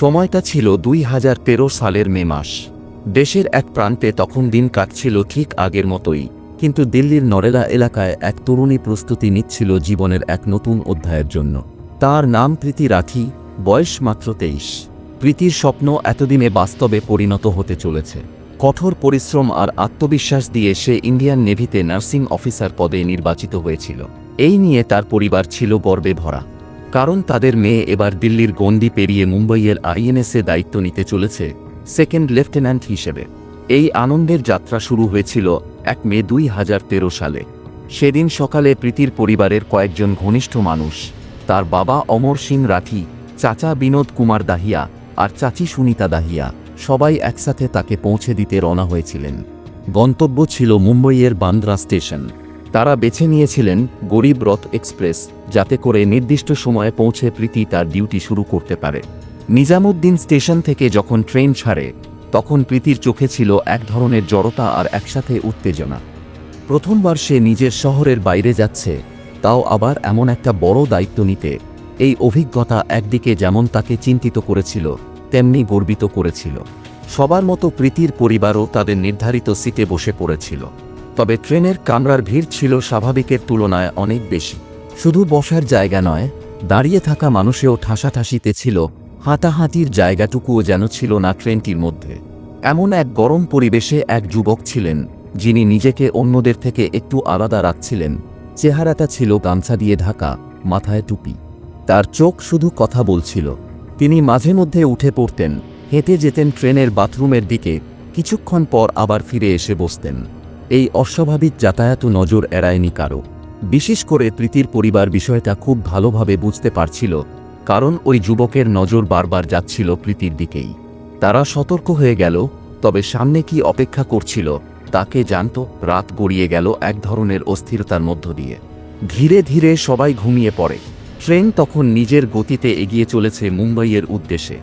সময়টা ছিল দুই হাজার তেরো সালের মে মাস। দেশের এক প্রান্তে তখন দিন কাটছিল ঠিক আগের মতোই। কিন্তু দিল্লির নরেলা এলাকায় এক তরুণী প্রস্তুতি নিচ্ছিল জীবনের এক নতুন অধ্যায়ের জন্য। তার নাম প্রীতি রাখি বয়স মাত্র তেইশ। প্রীতির স্বপ্ন এতদিনে বাস্তবে পরিণত হতে চলেছে। কঠোর পরিশ্রম আর আত্মবিশ্বাস দিয়ে সে ইন্ডিয়ান নেভিতে নার্সিং অফিসার পদে নির্বাচিত হয়েছিল। এই নিয়ে তার পরিবার ছিল গর্বে ভরা। কারণ তাদের মেয়ে এবার দিল্লির গণ্ডি পেরিয়ে মুম্বইয়ের আইএনএসে দায়িত্ব নিতে চলেছে সেকেন্ড লেফটেন্যান্ট হিসেবে। এই আনন্দের যাত্রা শুরু হয়েছিল এক মে দুই হাজার তেরো সালে। সেদিন সকালে প্রীতির পরিবারের কয়েকজন ঘনিষ্ঠ মানুষ, তার বাবা অমর সিং রাঠি, চাচা বিনোদ কুমার দাহিয়া আর চাচি সুনিতা দাহিয়া সবাই একসাথে তাকে পৌঁছে দিতে রওনা হয়েছিলেন। গন্তব্য ছিল মুম্বইয়ের বান্দ্রা স্টেশন। তারা বেছে নিয়েছিলেন গরিব রথ এক্সপ্রেস, যাতে করে নির্দিষ্ট সময়ে পৌঁছে প্রীতি তার ডিউটি শুরু করতে পারে। নিজামুদ্দিন স্টেশন থেকে যখন ট্রেন ছাড়ে, তখন প্রীতির চোখে ছিল এক ধরনের জড়তা আর একসাথে উত্তেজনা। প্রথমবার সে নিজের শহরের বাইরে যাচ্ছে, তাও আবার এমন একটা বড় দায়িত্ব নিতে। এই অভিজ্ঞতা একদিকে যেমন তাকে চিন্তিত করেছিল, তেমনি গর্বিত করেছিল। সবার মতো প্রীতির পরিবারও তাদের নির্ধারিত সিটে বসে পড়েছিল। তবে ট্রেনের কামরার ভিড় ছিল স্বাভাবিকের তুলনায় অনেক বেশি। শুধু বসার জায়গা নয়, দাঁড়িয়ে থাকা মানুষেও ঠাসাঠাসিতে ছিল, হাঁটাহাঁটির জায়গাটুকুও যেন ছিল না ট্রেনটির মধ্যে। এমন এক গরম পরিবেশে এক যুবক ছিলেন, যিনি নিজেকে অন্যদের থেকে একটু আলাদা রাখছিলেন। চেহারাটা ছিল গামছা দিয়ে ঢাকা, মাথায় টুপি। তার চোখ শুধু কথা বলছিল। তিনি মাঝে মধ্যে উঠে পড়তেন, হেঁটে যেতেন ট্রেনের বাথরুমের দিকে, কিছুক্ষণ পর আবার ফিরে এসে বসতেন। এই অস্বাভাবিক যাতায়াত নজর এড়ায়নি কারও বিশেষ করে প্রীতির পরিবার বিষয়টা খুব ভালোভাবে বুঝতে পারছিল, কারণ ওই যুবকের নজর বারবার যাচ্ছিল প্রীতির দিকেই। তারা সতর্ক হয়ে গেল, তবে সামনে কি অপেক্ষা করছিল, তাকে জানত, রাত গড়িয়ে গেল এক ধরনের অস্থিরতার মধ্য দিয়ে। ধীরে ধীরে সবাই ঘুমিয়ে পড়ে। ট্রেন তখন নিজের গতিতে এগিয়ে চলেছে মুম্বাইয়ের উদ্দেশ্যে।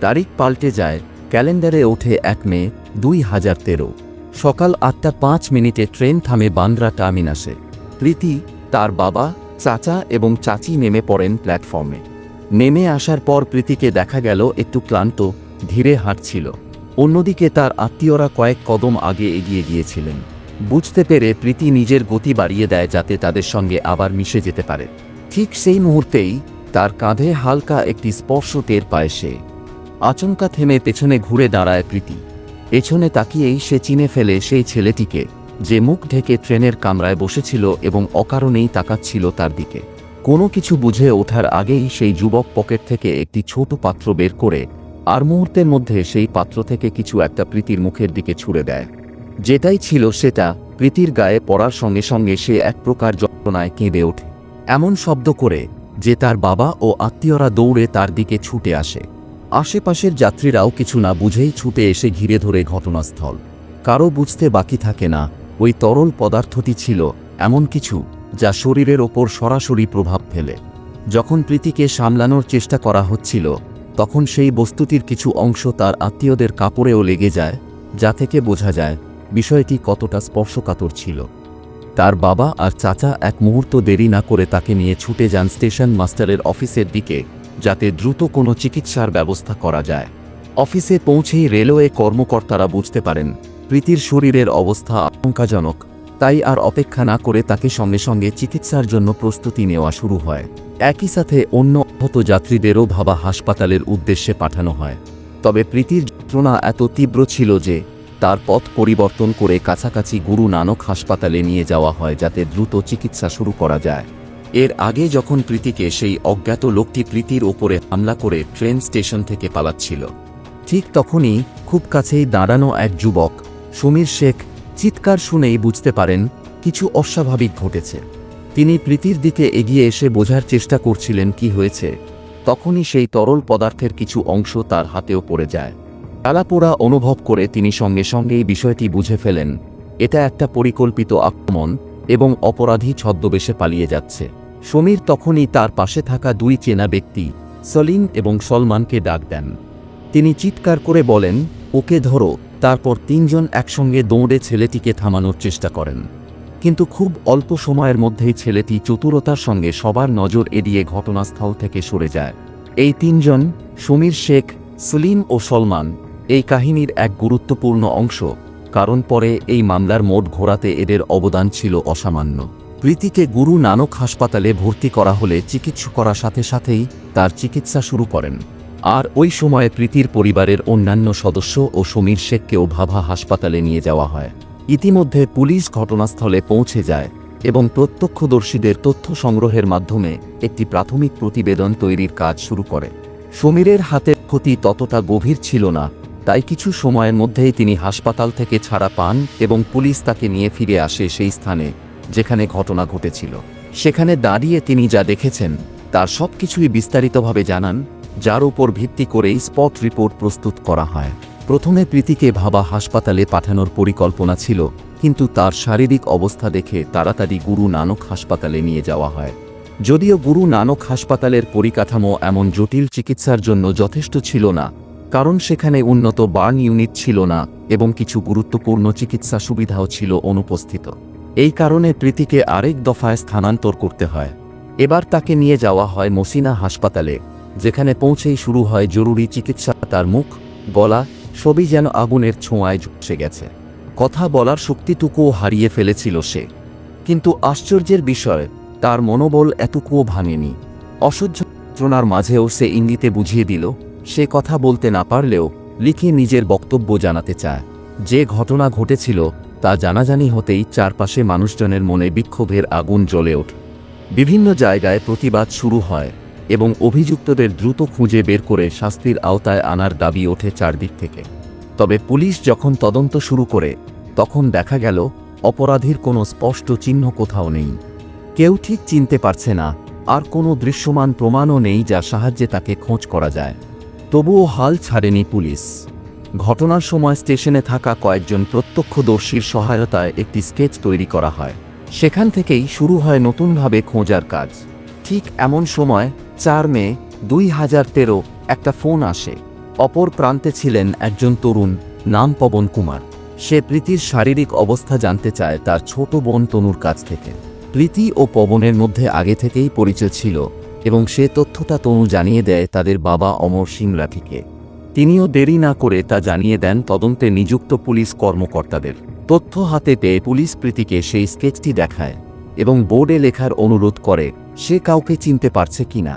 তারিখ পাল্টে যায়, ক্যালেন্ডারে ওঠে এক মে দুই হাজার তেরো। সকাল আটটা পাঁচ মিনিটে ট্রেন থামে বান্দ্রা টার্মিনাসে। প্রীতি, তার বাবা, চাচা এবং চাচি নেমে পড়েন প্ল্যাটফর্মে। নেমে আসার পর প্রীতিকে দেখা গেল একটু ক্লান্ত, ধীরে হাঁটছিল। অন্যদিকে তার আত্মীয়রা কয়েক কদম আগে এগিয়ে গিয়েছিলেন। বুঝতে পেরে প্রীতি নিজের গতি বাড়িয়ে দেয় যাতে তাদের সঙ্গে আবার মিশে যেতে পারে। ঠিক সেই মুহূর্তেই তার কাঁধে হালকা একটি স্পর্শ টের পায় সে। আচমকা থেমে পেছনে ঘুরে দাঁড়ায় প্রীতি। পেছনে তাকিয়েই সে চিনে ফেলে সেই ছেলেটিকে, যে মুখ ঢেকে ট্রেনের কামরায় বসেছিল এবং অকারণেই তাকাচ্ছিল তার দিকে। কোনো কিছু বুঝে ওঠার আগেই সেই যুবক পকেট থেকে একটি ছোট পাত্র বের করে, আর মুহূর্তের মধ্যে সেই পাত্র থেকে কিছু একটা প্রীতির মুখের দিকে ছুড়ে দেয়। যেটাই ছিল সেটা প্রীতির গায়ে পড়ার সঙ্গে সঙ্গে সে এক প্রকার যন্ত্রণায় কেঁদে ওঠে। এমন শব্দ করে যে তার বাবা ও আত্মীয়রা দৌড়ে তার দিকে ছুটে আসে। আশেপাশের যাত্রীরাও কিছু না বুঝেই ছুটে এসে ঘিরে ধরে ঘটনাস্থল। কারও বুঝতে বাকি থাকে না, ওই তরল পদার্থটি ছিল এমন কিছু যা শরীরের ওপর সরাসরি প্রভাব ফেলে। যখন প্রীতিকে সামলানোর চেষ্টা করা হচ্ছিল, তখন সেই বস্তুটির কিছু অংশ তার আত্মীয়দের কাপড়েও লেগে যায়, যা থেকে বোঝা যায় বিষয়টি কতটা স্পর্শকাতর ছিল। তার বাবা আর চাচা এক মুহূর্ত দেরি না করে তাকে নিয়ে ছুটে যান স্টেশন মাস্টারের অফিসের দিকে। যাতে দ্রুত কোনো চিকিৎসার ব্যবস্থা করা যায়। অফিসে পৌঁছেই রেলওয়ে কর্মকর্তারা বুঝতে পারেন, প্রীতির শরীরের অবস্থা আশঙ্কাজনক, তাই আর অপেক্ষা না করে তাকে সঙ্গে সঙ্গে চিকিৎসার জন্য প্রস্তুতি নেওয়া শুরু হয়। একই সাথে অন্য আহত যাত্রীদেরও ভাবা হাসপাতালের উদ্দেশ্যে পাঠানো হয়। তবে প্রীতির যন্ত্রণা এত তীব্র ছিল যে, তার পথ পরিবর্তন করে কাছাকাছি গুরু নানক হাসপাতালে নিয়ে যাওয়া হয় যাতে দ্রুত চিকিৎসা শুরু করা যায়। এর আগে যখন প্রীতিকে সেই অজ্ঞাত লোকটি প্রীতির ওপরে হামলা করে ট্রেন স্টেশন থেকে পালাচ্ছিল, ঠিক তখনই খুব কাছেই দাঁড়ানো এক যুবক, সমীর শেখ, চিৎকার শুনেই বুঝতে পারেন কিছু অস্বাভাবিক ঘটেছে। তিনি প্রীতির দিকে এগিয়ে এসে বোঝার চেষ্টা করছিলেন কি হয়েছে। তখনই সেই তরল পদার্থের কিছু অংশ তার হাতেও পড়ে যায়। জ্বালাপোড়া অনুভব করে তিনি সঙ্গে সঙ্গেই বিষয়টি বুঝে ফেলেন, এটা একটা পরিকল্পিত আক্রমণ এবং অপরাধী ছদ্মবেশে পালিয়ে যাচ্ছে। সমীর তখনই তার পাশে থাকা দুই চেনা ব্যক্তি, সলিম এবং সলমানকে ডাক দেন। তিনি চিৎকার করে বলেন, ওকে ধরো। তারপর তিনজন একসঙ্গে দৌড়ে ছেলেটিকে থামানোর চেষ্টা করেন। কিন্তু খুব অল্প সময়ের মধ্যেই ছেলেটি চতুরতার সঙ্গে সবার নজর এড়িয়ে ঘটনাস্থল থেকে সরে যায়। এই তিনজন, সমীর শেখ, সলিম ও সলমান, এই কাহিনীর এক গুরুত্বপূর্ণ অংশ, কারণ পরে এই মামলার মোট ঘোরাতে এদের অবদান ছিল অসামান্য। প্রীতিকে গুরু নানক হাসপাতালে ভর্তি করা হলে চিকিৎসা করার সাথে সাথেই তার চিকিৎসা শুরু করেন। আর ওই সময়ে প্রীতির পরিবারের অন্যান্য সদস্য ও সমীর শেখকেও ভাভা হাসপাতালে নিয়ে যাওয়া হয়। ইতিমধ্যে পুলিশ ঘটনাস্থলে পৌঁছে যায় এবং প্রত্যক্ষদর্শীদের তথ্য সংগ্রহের মাধ্যমে একটি প্রাথমিক প্রতিবেদন তৈরির কাজ শুরু করে। সমীরের হাতের ক্ষতি ততটা গভীর ছিল না, তাই কিছু সময়ের মধ্যেই তিনি হাসপাতাল থেকে ছাড়া পান এবং পুলিশ তাকে নিয়ে ফিরে আসে সেই স্থানে। যেখানে ঘটনা ঘটেছিল। সেখানে দাঁড়িয়ে তিনি যা দেখেছেন তার সব কিছুই বিস্তারিতভাবে জানান, যার উপর ভিত্তি করেই স্পট রিপোর্ট প্রস্তুত করা হয়। প্রথমে প্রীতিকে ভাবা হাসপাতালে পাঠানোর পরিকল্পনা ছিল, কিন্তু তার শারীরিক অবস্থা দেখে তাড়াতাড়ি গুরু নানক হাসপাতালে নিয়ে যাওয়া হয়। যদিও গুরু নানক হাসপাতালের পরিকাঠামো এমন জটিল চিকিৎসার জন্য যথেষ্ট ছিল না, কারণ সেখানে উন্নত বার্ন ইউনিট ছিল না এবং কিছু গুরুত্বপূর্ণ চিকিৎসা সুবিধাও ছিল অনুপস্থিত। এই কারণে প্রীতিকে আরেক দফায় স্থানান্তর করতে হয়। এবার তাকে নিয়ে যাওয়া হয় মসিনা হাসপাতালে, যেখানে পৌঁছেই শুরু হয় জরুরি চিকিৎসা। তার মুখ, গলা সবই যেন আগুনের ছোঁয়ায় ঝুঁসে গেছে। কথা বলার শক্তিটুকুও হারিয়ে ফেলেছিল সে। কিন্তু আশ্চর্যের বিষয়, তার মনোবল এতটুকুও ভাঙেনি। অসহ্য যন্ত্রণার মাঝেও সে ইঙ্গিতে বুঝিয়ে দিল, সে কথা বলতে না পারলেও লিখে নিজের বক্তব্য জানাতে চায়। যে ঘটনা ঘটেছিল তা জানাজানি হতেই চারপাশে মানুষজনের মনে বিক্ষোভের আগুন জ্বলে ওঠে। বিভিন্ন জায়গায় প্রতিবাদ শুরু হয় এবং অভিযুক্তদের দ্রুত খুঁজে বের করে শাস্তির আওতায় আনার দাবি ওঠে চারদিক থেকে। তবে পুলিশ যখন তদন্ত শুরু করে, তখন দেখা গেল অপরাধীর কোনো স্পষ্ট চিহ্ন কোথাও নেই। কেউ ঠিক চিনতে পারছে না, আর কোনো দৃশ্যমান প্রমাণও নেই যার সাহায্যে তাকে খোঁজ করা যায়। তবুও হাল ছাড়েনি পুলিশ। ঘটনার সময় স্টেশনে থাকা কয়েকজন প্রত্যক্ষদর্শীর সহায়তায় একটি স্কেচ তৈরি করা হয়। সেখান থেকেই শুরু হয় নতুনভাবে খোঁজার কাজ। ঠিক এমন সময় চার মে দুই হাজার তেরো একটা ফোন আসে। অপর প্রান্তে ছিলেন একজন তরুণ, নাম পবন কুমার। সে প্রীতির শারীরিক অবস্থা জানতে চায় তার ছোট বোন তনুর কাছ থেকে। প্রীতি ও পবনের মধ্যে আগে থেকেই পরিচয় ছিল এবং সে তথ্যটা তনু জানিয়ে দেয় তাদের বাবা অমর সিং রাঠিকে তিনিও দেরি না করে তা জানিয়ে দেন তদন্তে নিযুক্ত পুলিশ কর্মকর্তাদের। তথ্য হাতে পেয়ে পুলিশ প্রীতিকে সেই স্কেচটি দেখায় এবং বোর্ডে লেখার অনুরোধ করে, সে কাউকে চিনতে পারছে কিনা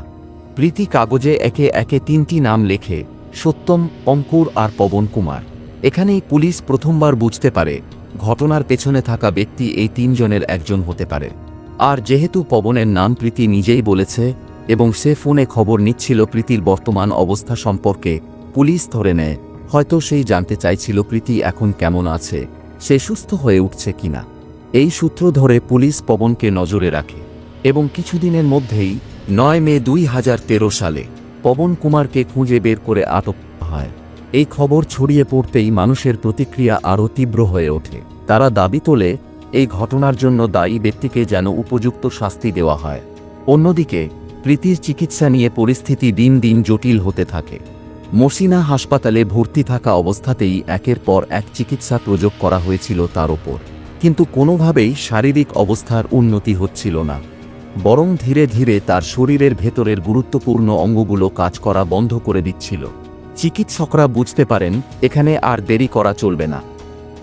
প্রীতি কাগজে একে একে তিনটি নাম লেখে, সত্যম, অঙ্কুর আর পবন কুমার। এখানেই পুলিশ প্রথমবার বুঝতে পারে, ঘটনার পেছনে থাকা ব্যক্তি এই তিনজনের একজন হতে পারে। আর যেহেতু পবনের নাম প্রীতি নিজেই বলেছে এবং সে ফোনে খবর নিচ্ছিল প্রীতির বর্তমান অবস্থা সম্পর্কে পুলিশ ধরে নেয়। হয়তো সেই জানতে চাইছিল প্রীতি এখন কেমন আছে, সে সুস্থ হয়ে উঠছে কিনা। এই সূত্র ধরে পুলিশ পবনকে নজরে রাখে এবং কিছুদিনের মধ্যেই নয় মে দুই হাজার তেরো সালে পবন কুমারকে খুঁজে বের করে আটক হয়। এই খবর ছড়িয়ে পড়তেই মানুষের প্রতিক্রিয়া আরও তীব্র হয়ে ওঠে। তারা দাবি তোলে, এই ঘটনার জন্য দায়ী ব্যক্তিকে যেন উপযুক্ত শাস্তি দেওয়া হয়। অন্যদিকে, প্রীতির চিকিৎসা নিয়ে পরিস্থিতি দিন দিন জটিল হতে থাকে। মসিনা হাসপাতালে ভর্তি থাকা অবস্থাতেই একের পর এক চিকিৎসা প্রয়োগ করা হয়েছিল তার ওপর। কিন্তু কোনোভাবেই শারীরিক অবস্থার উন্নতি হচ্ছিল না। বরং ধীরে ধীরে তার শরীরের ভেতরের গুরুত্বপূর্ণ অঙ্গগুলো কাজ করা বন্ধ করে দিচ্ছিল। চিকিৎসকরা বুঝতে পারেন, এখানে আর দেরি করা চলবে না।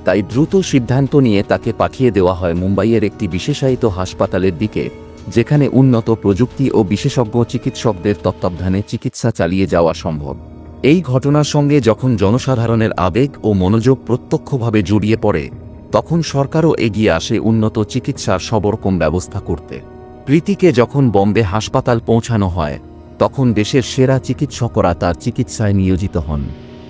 তাই দ্রুত সিদ্ধান্ত নিয়ে তাকে পাঠিয়ে দেওয়া হয় মুম্বাইয়ের একটি বিশেষায়িত হাসপাতালের দিকে, যেখানে উন্নত প্রযুক্তি ও বিশেষজ্ঞ চিকিৎসকদের তত্ত্বাবধানে চিকিৎসা চালিয়ে যাওয়া সম্ভব। এই ঘটনার সঙ্গে যখন জনসাধারণের আবেগ ও মনোযোগ প্রত্যক্ষভাবে জড়িয়ে পড়ে, তখন সরকারও এগিয়ে আসে উন্নত চিকিৎসার সবরকম ব্যবস্থা করতে। প্রীতিকে যখন বম্বে হাসপাতাল পৌঁছানো হয়, তখন দেশের সেরা চিকিৎসকরা তার চিকিৎসায় নিয়োজিত হন।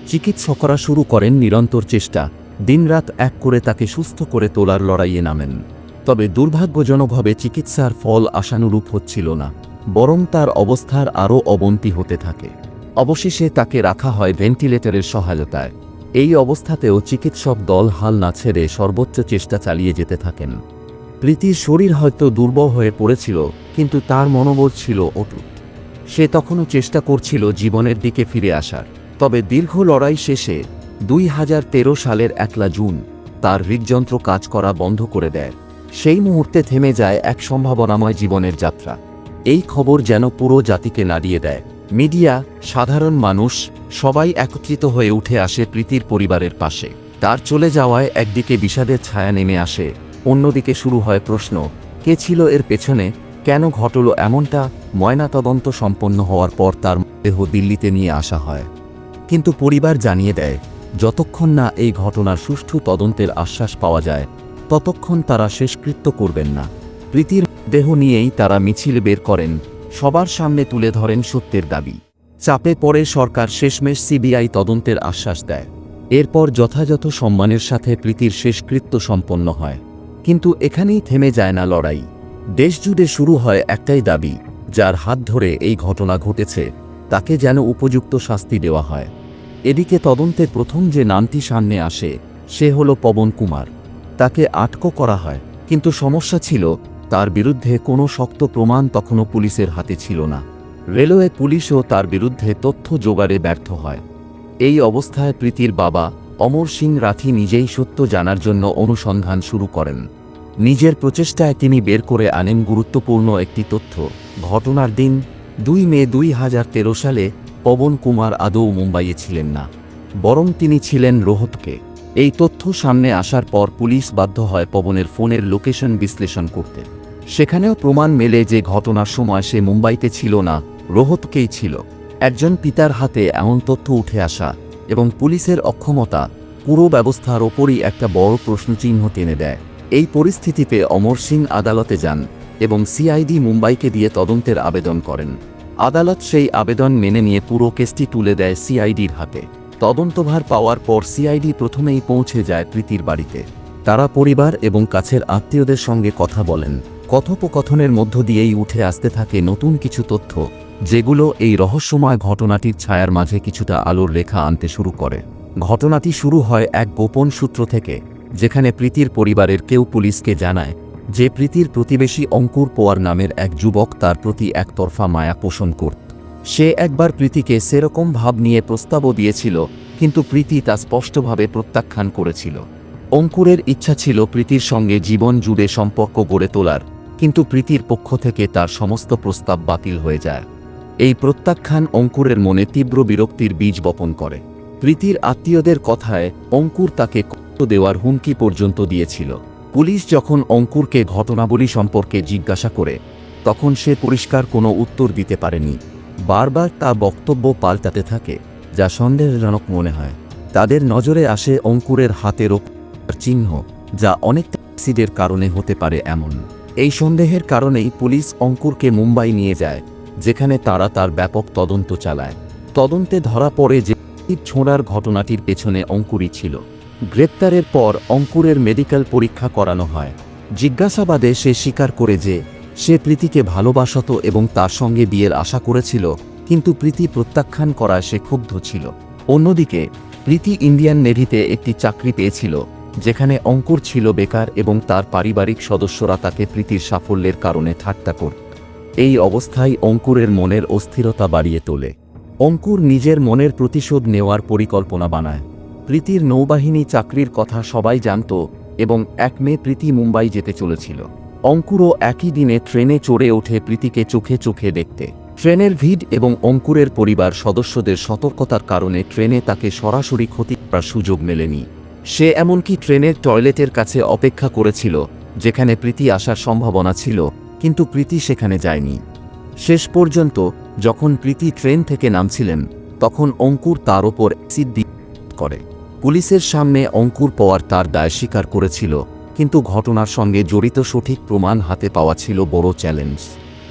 চিকিৎসকরা শুরু করেন নিরন্তর চেষ্টা, দিনরাত এক করে তাকে সুস্থ করে তোলার লড়াইয়ে নামেন। তবে দুর্ভাগ্যজনকভাবে চিকিৎসার ফল আশানুরূপ হচ্ছিল না, বরং তার অবস্থার আরও অবনতি হতে থাকে। অবশেষে তাকে রাখা হয় ভেন্টিলেটরের সহায়তায়। এই অবস্থাতেও চিকিৎসক দল হাল না ছেড়ে সর্বোচ্চ চেষ্টা চালিয়ে যেতে থাকেন। প্রীতির শরীর হয়তো দুর্বল হয়ে পড়েছিল, কিন্তু তার মনোবল ছিল অটুট। সে তখনও চেষ্টা করছিল জীবনের দিকে ফিরে আসার। তবে দীর্ঘ লড়াই শেষে দুই হাজার তেরো সালের একলা জুন তার হৃদযন্ত্র কাজ করা বন্ধ করে দেয়। সেই মুহূর্তে থেমে যায় এক সম্ভাবনাময় জীবনের যাত্রা। এই খবর যেন পুরো জাতিকে নাড়িয়ে দেয়। মিডিয়া, সাধারণ মানুষ, সবাই একত্রিত হয়ে উঠে আসে প্রীতির পরিবারের পাশে। তার চলে যাওয়ায় একদিকে বিষাদের ছায়া নেমে আসে, অন্যদিকে শুরু হয় প্রশ্ন, কে ছিল এর পেছনে, কেন ঘটল এমনটা, ময়নাতদন্ত সম্পন্ন হওয়ার পর তার দেহ দিল্লিতে নিয়ে আসা হয়। কিন্তু পরিবার জানিয়ে দেয়, যতক্ষণ না এই ঘটনার সুষ্ঠু তদন্তের আশ্বাস পাওয়া যায়, ততক্ষণ তারা শেষকৃত্য করবেন না। প্রীতির দেহ নিয়েই তারা মিছিল বের করেন সবার সামনে তুলে ধরেন সত্যের দাবি। চাপে পড়ে সরকার শেষমেশ সিবিআই তদন্তের আশ্বাস দেয়। এরপর যথাযথ সম্মানের সাথে প্রীতির শেষকৃত্য সম্পন্ন হয়। কিন্তু এখানেই থেমে যায় না লড়াই। দেশজুড়ে শুরু হয় একটাই দাবি, যার হাত ধরে এই ঘটনা ঘটেছে, তাকে যেন উপযুক্ত শাস্তি দেওয়া হয়। এদিকে তদন্তে প্রথম যে নামটি সামনে আসে, সে হল পবন কুমার। তাকে আটকো করা হয়, কিন্তু সমস্যা ছিল তার বিরুদ্ধে কোনো শক্ত প্রমাণ তখনও পুলিশের হাতে ছিল না। রেলওয়ে পুলিশও তার বিরুদ্ধে তথ্য জোগাড়ে ব্যর্থ হয়। এই অবস্থায় প্রীতির বাবা অমর সিং রাথি নিজেই সত্য জানার জন্য অনুসন্ধান শুরু করেন। নিজের প্রচেষ্টায় তিনি বের করে আনেন গুরুত্বপূর্ণ একটি তথ্য। ঘটনার দিন দুই মে দুই হাজার তেরো সালে পবন কুমার আদৌ মুম্বাইয়ে ছিলেন না, বরং তিনি ছিলেন রোহতকে। এই তথ্য সামনে আসার পর পুলিশ বাধ্য হয় পবনের ফোনের লোকেশন বিশ্লেষণ করতে। সেখানেও প্রমাণ মেলে যে ঘটনার সময় সে মুম্বাইতে ছিল না, রোহতকেই ছিল। একজন পিতার হাতে এমন তথ্য উঠে আসা এবং পুলিশের অক্ষমতা, পুরো ব্যবস্থার ওপরই একটা বড় প্রশ্নচিহ্ন টেনে দেয়। এই পরিস্থিতিতে অমর সিং আদালতে যান এবং সিআইডি মুম্বাইকে দিয়ে তদন্তের আবেদন করেন। আদালত সেই আবেদন মেনে নিয়ে পুরো কেসটি তুলে দেয় সিআইডির হাতে। তদন্তভার পাওয়ার পর সিআইডি প্রথমেই পৌঁছে যায় প্রীতির বাড়িতে। তারা পরিবার এবং কাছের আত্মীয়দের সঙ্গে কথা বলেন। কথোপকথনের মধ্য দিয়েই উঠে আসতে থাকে নতুন কিছু তথ্য, যেগুলো এই রহস্যময় ঘটনাটির ছায়ার মাঝে কিছুটা আলোর রেখা আনতে শুরু করে। ঘটনাটি শুরু হয় এক গোপন সূত্র থেকে, যেখানে প্রীতির পরিবারের কেউ পুলিশকে জানায় যে প্রীতির প্রতিবেশী অঙ্কুর পোয়ার নামের এক যুবক তার প্রতি একতরফা মায়া পোষণ করত। সে একবার প্রীতিকে সেরকম ভাব নিয়ে প্রস্তাবও দিয়েছিল, কিন্তু প্রীতি তা স্পষ্টভাবে প্রত্যাখ্যান করেছিল। অঙ্কুরের ইচ্ছা ছিল প্রীতির সঙ্গে জীবন জুড়ে সম্পর্ক গড়ে তোলার। কিন্তু প্রীতির পক্ষ থেকে তার সমস্ত প্রস্তাব বাতিল হয়ে যায়। এই প্রত্যাখ্যান অঙ্কুরের মনে তীব্র বিরক্তির বীজ বপন করে। প্রীতির আত্মীয়দের কথায় অঙ্কুর তাকে কষ্ট দেওয়ার হুমকি পর্যন্ত দিয়েছিল। পুলিশ যখন অঙ্কুরকে ঘটনাবলী সম্পর্কে জিজ্ঞাসা করে, তখন সে পরিষ্কার কোনো উত্তর দিতে পারেনি। বারবার তা বক্তব্য পাল্টাতে থাকে, যা সন্দেহজনক মনে হয়। তাদের নজরে আসে অঙ্কুরের হাতের চিহ্ন, যা অনেকটা অ্যাক্সিডের কারণে হতে পারে এমন। এই সন্দেহের কারণেই পুলিশ অঙ্কুরকে মুম্বাই নিয়ে যায়, যেখানে তারা তার ব্যাপক তদন্ত চালায়। তদন্তে ধরা পড়ে যে ছোঁড়ার ঘটনাটির পেছনে অঙ্কুরই ছিল। গ্রেপ্তারের পর অঙ্কুরের মেডিকেল পরীক্ষা করানো হয়। জিজ্ঞাসাবাদে সে স্বীকার করে যে, সে প্রীতিকে ভালোবাসত এবং তার সঙ্গে বিয়ের আশা করেছিল, কিন্তু প্রীতি প্রত্যাখ্যান করায় সে ক্ষুব্ধ ছিল। অন্যদিকে, প্রীতি ইন্ডিয়ান নেভিতে একটি চাকরি পেয়েছিল। যেখানে অঙ্কুর ছিল বেকার এবং তার পারিবারিক সদস্যরা তাকে প্রীতির সাফল্যের কারণে ঠাট্টা করত এই অবস্থায় অঙ্কুরের মনের অস্থিরতা বাড়িয়ে তোলে। অঙ্কুর নিজের মনের প্রতিশোধ নেওয়ার পরিকল্পনা বানায়। প্রীতির নৌবাহিনী চাকরির কথা সবাই জানত এবং এক মেয়ে প্রীতি মুম্বাই যেতে চলেছিল। অঙ্কুরও একই দিনে ট্রেনে চড়ে ওঠে প্রীতিকে চোখে চোখে দেখতে। ট্রেনের ভিড় এবং অঙ্কুরের পরিবার সদস্যদের সতর্কতার কারণে ট্রেনে তাকে সরাসরি ক্ষতি করার সুযোগ মেলেনি। সে এমনকি ট্রেনের টয়লেটের কাছে অপেক্ষা করেছিল, যেখানে প্রীতি আসার সম্ভাবনা ছিল, কিন্তু প্রীতি সেখানে যায়নি। শেষ পর্যন্ত, যখন প্রীতি ট্রেন থেকে নামছিলেন, তখন অঙ্কুর তার ওপর দিয়ে করে। পুলিশের সামনে অঙ্কুর পওয়ার তার দায় স্বীকার করেছিল, কিন্তু ঘটনার সঙ্গে জড়িত সঠিক প্রমাণ হাতে পাওয়া ছিল বড় চ্যালেঞ্জ।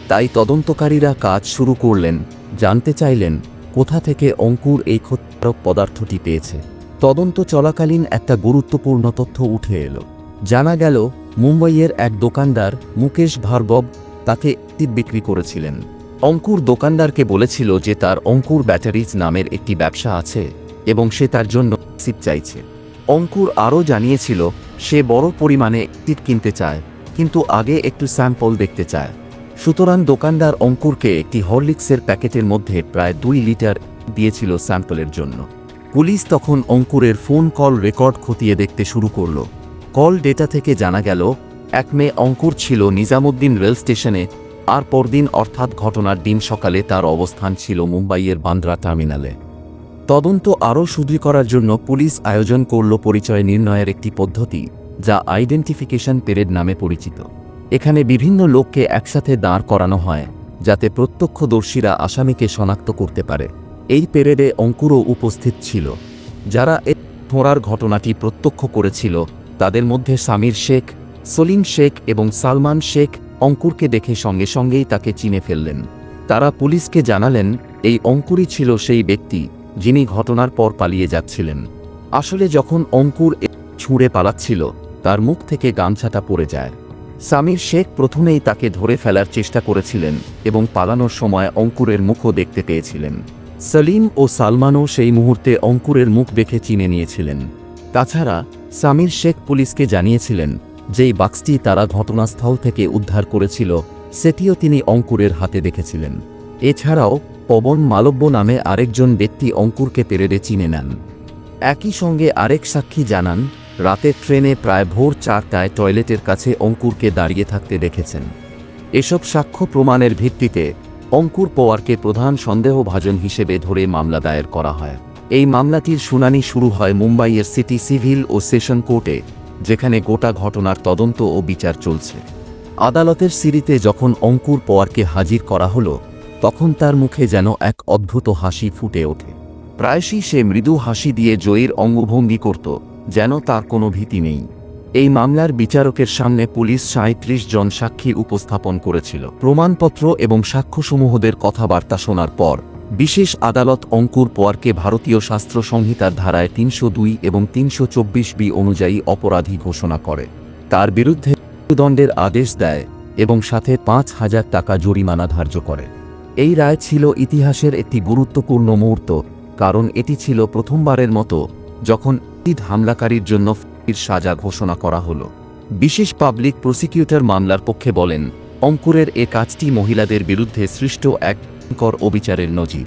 তাই তদন্তকারীরা কাজ শুরু করলেন, জানতে চাইলেন, কোথা থেকে অঙ্কুর এই ক্ষতিকারক পদার্থটি পেয়েছে। তদন্ত চলাকালীন একটা গুরুত্বপূর্ণ তথ্য উঠে এলো। জানা গেল, মুম্বাইয়ের এক দোকানদার মুকেশ ভার্গব তাকে অ্যাসিড বিক্রি করেছিলেন। অঙ্কুর দোকানদারকে বলেছিল যে তার অঙ্কুর ব্যাটারিজ নামের একটি ব্যবসা আছে এবং সে তার জন্য অ্যাসিড চাইছে। অঙ্কুর আরও জানিয়েছিল, সে বড় পরিমাণে অ্যাসিড কিনতে চায়, কিন্তু আগে একটু স্যাম্পল দেখতে চায়। সুতরাং দোকানদার অঙ্কুরকে একটি হরলিক্সের প্যাকেটের মধ্যে প্রায় দুই লিটার দিয়েছিল স্যাম্পলের জন্য। পুলিশ তখন অঙ্কুরের ফোন কল রেকর্ড খতিয়ে দেখতে শুরু করল। কল ডেটা থেকে জানা গেল, এক মেয়ে অঙ্কুর ছিল নিজামুদ্দিন রেল স্টেশনে, আর পরদিন অর্থাৎ ঘটনার দিন সকালে তার অবস্থান ছিল মুম্বাইয়ের বান্দ্রা টার্মিনালে। তদন্ত আরও সুদৃঢ় করার জন্য পুলিশ আয়োজন করল পরিচয় নির্ণয়ের একটি পদ্ধতি, যা আইডেন্টিফিকেশন পেরেড নামে পরিচিত। এখানে বিভিন্ন লোককে একসাথে দাঁড় করানো হয়, যাতে প্রত্যক্ষদর্শীরা আসামিকে শনাক্ত করতে পারে। এই পেরেডে অঙ্কুরও উপস্থিত ছিল। যারা এ থোঁড়ার ঘটনাটি প্রত্যক্ষ করেছিল, তাদের মধ্যে সামির শেখ, সলিম শেখ এবং সালমান শেখ অঙ্কুরকে দেখে সঙ্গে সঙ্গেই তাকে চিনে ফেললেন। তারা পুলিশকে জানালেন, এই অঙ্কুরই ছিল সেই ব্যক্তি যিনি ঘটনার পর পালিয়ে যাচ্ছিলেন। আসলে যখন অঙ্কুর ছুঁড়ে পালাচ্ছিল, তার মুখ থেকে গামছাটা পড়ে যায়। সামির শেখ প্রথমেই তাকে ধরে ফেলার চেষ্টা করেছিলেন এবং পালানোর সময় অঙ্কুরের মুখও দেখতে পেয়েছিলেন। সলিম ও সালমানও সেই মুহূর্তে অঙ্কুরের মুখ দেখে চিনে নিয়েছিলেন। তাছাড়া সামির শেখ পুলিশকে জানিয়েছিলেন যেই বাক্সটি তারা ঘটনাস্থল থেকে উদ্ধার করেছিল, সেটিও তিনি অঙ্কুরের হাতে দেখেছিলেন। এছাড়াও পবন মালব্য নামে আরেকজন ব্যক্তি অঙ্কুরকে পেরেডে চিনে নেন। একই সঙ্গে আরেক সাক্ষী জানান রাতের ট্রেনে প্রায় ভোর চারটায় টয়লেটের কাছে অঙ্কুরকে দাঁড়িয়ে থাকতে দেখেছেন। এসব সাক্ষ্য প্রমাণের ভিত্তিতে অঙ্কুর পোয়ারকে প্রধান সন্দেহভাজন হিসেবে ধরে মামলা দায়ের করা হয়। এই মামলাটির শুনানি শুরু হয় মুম্বাইয়ের সিটি সিভিল ও সেশন কোর্টে, যেখানে গোটা ঘটনার তদন্ত ও বিচার চলছে। আদালতের সিঁড়িতে যখন অঙ্কুর পোয়ারকে হাজির করা হলো, তখন তার মুখে যেন এক অদ্ভুত হাসি ফুটে ওঠে। প্রায়শই সে মৃদু হাসি দিয়ে জয়ীর অঙ্গভঙ্গি করত, যেন তার কোনো ভীতি নেই। এই মামলার বিচারকের সামনে পুলিশ সাঁত্রিশ জন সাক্ষী উপস্থাপন করেছিল। প্রমাণপত্র এবং সাক্ষ্যসমূহদের কথাবার্তা শোনার পর, বিশেষ আদালত অঙ্কুর পোয়ারকে ভারতীয় শাস্ত্র সংহিতার ধারায় তিনশো দুই এবং তিনশো চব্বিশ বি অনুযায়ী অপরাধী ঘোষণা করে। তার বিরুদ্ধে মৃত্যুদণ্ডের আদেশ দেয় এবং সাথে পাঁচ হাজার টাকা জরিমানা ধার্য করে। এই রায় ছিল ইতিহাসের একটি গুরুত্বপূর্ণ মুহূর্ত, কারণ এটি ছিল প্রথমবারের মতো যখন ঈদ হামলাকারীর জন্য ফাঁসির সাজা ঘোষণা করা হলো। বিশেষ পাবলিক প্রসিকিউটর মামলার পক্ষে বলেন, অঙ্কুরের এ কাজটি মহিলাদের বিরুদ্ধে সৃষ্ট এক ভয়ঙ্কর অবিচারের নজির।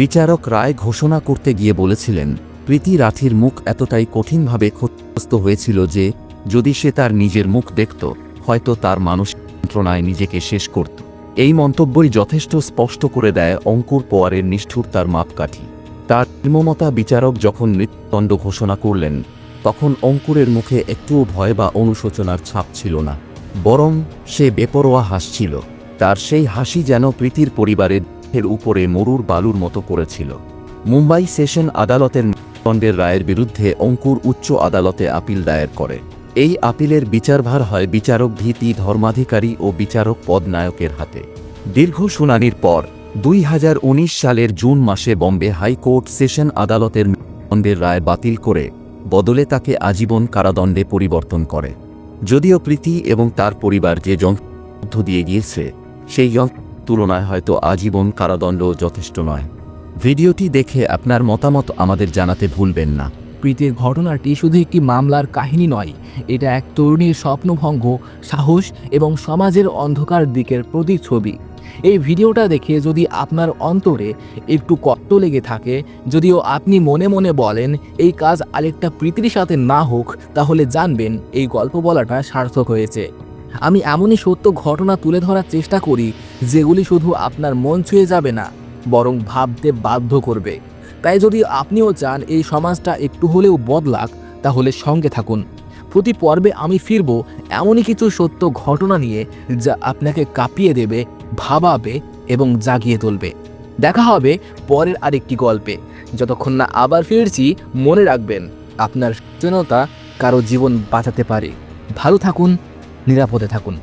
বিচারক রায় ঘোষণা করতে গিয়ে বলেছিলেন, প্রীতি রাঠির মুখ এতটাই কঠিনভাবে ক্ষতিগ্রস্ত হয়েছিল যে, যদি সে তার নিজের মুখ দেখত, হয়তো তার মানুষ যন্ত্রণায় নিজেকে শেষ করত। এই মন্তব্যই যথেষ্ট স্পষ্ট করে দেয় অঙ্কুর পোয়ারের নিষ্ঠুরতার মাপকাঠি। তার নির্মমতা বিচারক যখন মৃত্যুদণ্ড ঘোষণা করলেন তখন অঙ্কুরের মুখে একটুও ভয় বা অনুশোচনার ছাপ ছিল না। বরং সে বেপরোয়া হাসছিল। তার সেই হাসি যেন প্রীতির পরিবারের এর উপরে মরুর বালুর মতো করেছিল মুম্বাই সেশন আদালতের মৃত্যুদণ্ডের রায়ের বিরুদ্ধে অঙ্কুর উচ্চ আদালতে আপিল দায়ের করে। এই আপিলের বিচারভার হয় বিচারক ভীতি ধর্মাধিকারী ও বিচারক পদনায়কের হাতে। দীর্ঘ শুনানির পর দুই হাজার উনিশ সালের জুন মাসে বম্বে হাইকোর্ট সেশন আদালতের মৃত্যুদণ্ডের রায় বাতিল করে বদলে তাকে আজীবন কারাদণ্ডে পরিবর্তন করে। যদিও প্রীতি এবং তার পরিবার যে যন্ত্র দিয়ে গিয়েছে, সেই তুলনায় হয়তো আজীবন কারাদণ্ড যথেষ্ট নয়। ভিডিওটি দেখে আপনার মতামত আমাদের জানাতে ভুলবেন না। প্রীতির ঘটনাটি শুধু একটি মামলার কাহিনী নয়, এটা এক তরুণীর স্বপ্নভঙ্গ, সাহস এবং সমাজের অন্ধকার দিকের প্রতিচ্ছবি। এই ভিডিওটা দেখে যদি আপনার অন্তরে একটু কষ্ট লেগে থাকে, যদিও আপনি মনে মনে বলেন, এই কাজ আরেকটা প্রীতির সাথে না হোক, তাহলে জানবেন এই গল্প বলাটা সার্থক হয়েছে। আমি এমনই সত্য ঘটনা তুলে ধরার চেষ্টা করি, যেগুলি শুধু আপনার মন ছুঁয়ে যাবে না, বরং ভাবতে বাধ্য করবে। তাই যদি আপনিও চান এই সমাজটা একটু হলেও বদলাক, তাহলে সঙ্গে থাকুন। প্রতি পর্বে আমি ফিরব এমনই কিছু সত্য ঘটনা নিয়ে যা আপনাকে কাঁপিয়ে দেবে, ভাবাবে এবং জাগিয়ে তুলবে। দেখা হবে পরের আরেকটি গল্পে। যতক্ষণ না আবার ফিরছি, মনে রাখবেন, আপনার সচেতনতা কারও জীবন বাঁচাতে পারে। ভালো থাকুন, নিরাপদে থাকুন।